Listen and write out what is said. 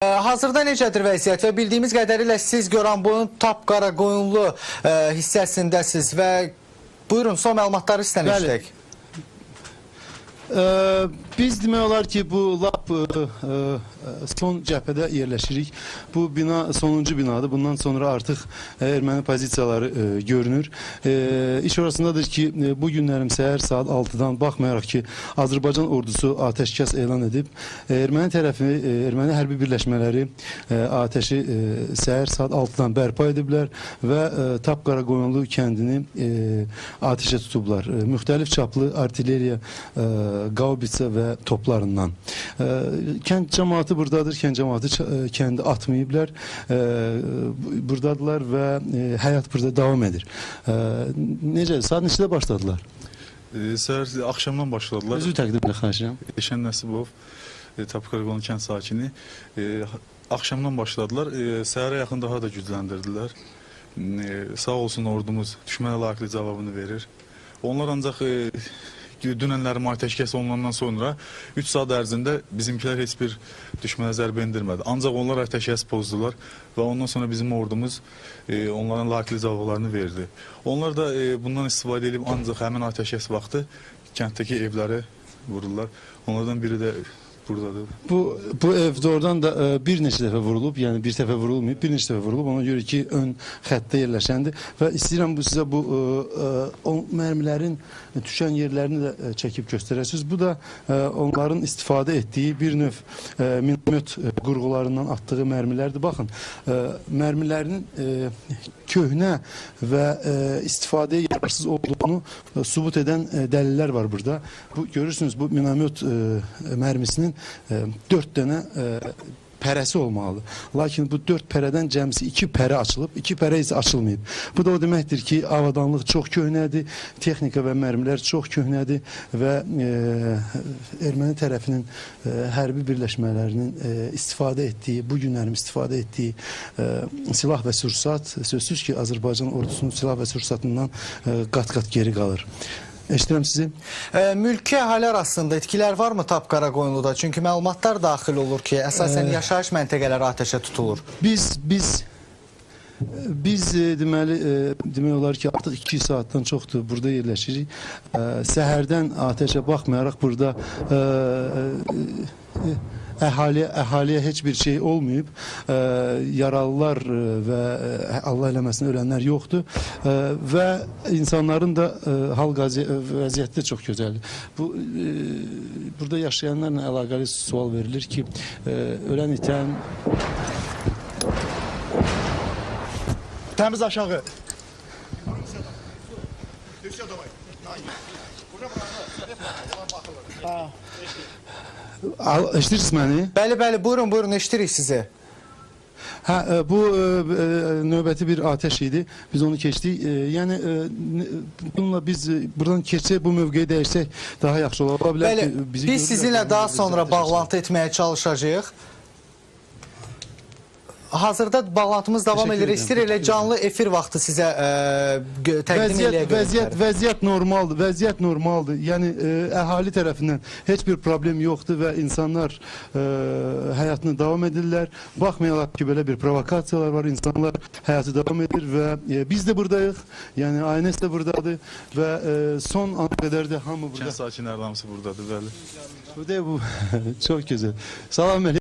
Hazırda necədir vəziyyət və bildiyimiz qədərilə siz Goranboyun Tap Qaraqoyunlu e, hissəsindəsiz və buyurun son məlumatları sizdən Bəli. Ee, biz demək olar ki, bu lap son cəbhədə yerləşirik. Bu bina sonuncu binadır. Bundan sonra artıq e, erməni pozisiyaları e, görünür. E, iş orasındadır ki, e, bu günlərim səhər saat 6-dan baxmayaraq ki, Azərbaycan ordusu atəşkəs elan edib, e, erməni tərəfi, e, erməni hərbi birləşmələri e, atəşi e, səhər saat 6-dan bərpa ediblər və e, Tap Qaraqoyunlu kəndini e, atəşə tutublar. E, müxtəlif çaplı artilleriya e, qaubitsa və toplarından. E, kənd cəmaatı buradadır. Kənd cəmaatı e, kəndi atmayıblar. E, bu- buradadılar və e, həyat burada davam edir. E, necə? Saat neçədə başladılar? Ee, Səhər axşamdan başladılar. Özü təqdim edirəm, xahiş edirəm. Eşən Nəsibov, e, Tapqarqon kənd sakini. E, axşamdan başladılar. E, səhərə yaxın daha da gücləndirdilər. E, sağ olsun ordumuz düşmənə layiqli cavabını verir. Onlar ancaq dünənlərin atəşkəs olunandan sonra 3 saat ərzində bizimkilər heç bir düşmənə zərbə endirmədi. Ancaq onlar atəşkəs pozdular və ondan sonra bizim ordumuz e, onların layiqli cavablarını verdi. Onlar da e, bundan istifadə edib ancaq həmin atəşkəs vaxtı kənddəki evləri vururlar. Onlardan biri də buradadır. Bu bu ev doğrudan da e, bir neçə dəfə vurulub, yəni bir dəfə vurulmayıb, bir neçə dəfə vurulub. Ona görə ki, ön xəttdə yerləşəndir və istəyirəm bu sizə bu e, e, o mərmilərin düşən yerlərini də e, çəkib göstərəsiniz. Bu da e, onların istifadə etdiyi bir növ e, minomyot e, qurğularından atdığı mərmilərdir. Baxın, e, mərmilərin e, köhnə və e, istifadəyə yararsız olduğunu e, sübut edən e, dəlillər var burada. Bu görürsünüz bu minomyot e, mərmisinin 4 dənə pərəsi olmalıdır. Lakin bu 4 pərədən cəmsi 2 pərə açılıb, 2 pərə isə açılmayıb. Bu da o deməkdir ki, avadanlıq çox köhnədir, texnika və mərmilər çox köhnədir və e, erməni tərəfinin e, hərbi birləşmələrinin e, istifadə etdiyi, bu günlərin istifadə etdiyi e, silah və sursat sözsüz ki, Azərbaycan ordusunun silah və sursatından e, qat-qat geri qalır. Eşidirəm sizi. E, mülki əhali arasında itkilər varmı Tap Qaraqoyunluda? Çünki məlumatlar daxil olur ki, əsasən yaşayış məntəqələri atəşə tutulur. Biz biz biz e, deməli e, demək olar ki artıq 2 saatdan çoxdur burada yerləşirik. E, səhərdən atəşə baxmayaraq burada e, e, əhali əhaliyə heç bir şey olmayıb. E, yaralılar və Allah eləməsin ölənlər yoxdur. E, və insanların da e, hal qazi- vəziyyəti çox gözəldir. Bu e, burada yaşayanlarla əlaqəli sual verilir ki, e, ölən itən Təmiz aşağı. Al, eşidirsiniz məni? Bəli, bəli, buyurun, buyurun, eşidirik sizi. Hə, bu e, e, növbəti bir atəş idi. Biz onu keçdik. Yəni bununla biz buradan keçsək, bu mövqeyi dəyişsək daha yaxşı ola bilər. Bəli, ki, bizi biz sizinlə daha sonra bağlantı etməyə çalışacağıq. Hazırda bağlantımız davam edir. İstir elə canlı efir vaxtı sizə e, gö- təqdim Vəziyyət, eləyə vəziyyət, vəziyyət normaldır. Vəziyyət normaldır. Yəni e, əhali tərəfindən heç bir problem yoxdur və insanlar e, həyatını davam edirlər. Baxmayaraq ki, belə bir provokasiyalar var, insanlar həyatı davam edir və e, biz də burdayıq. Yəni ANS də burdadır və e, son ana qədər də hamı burada. Kənd sakinləri hamısı buradadır, bəli. Bu da bu çok güzel. Salam aleyküm.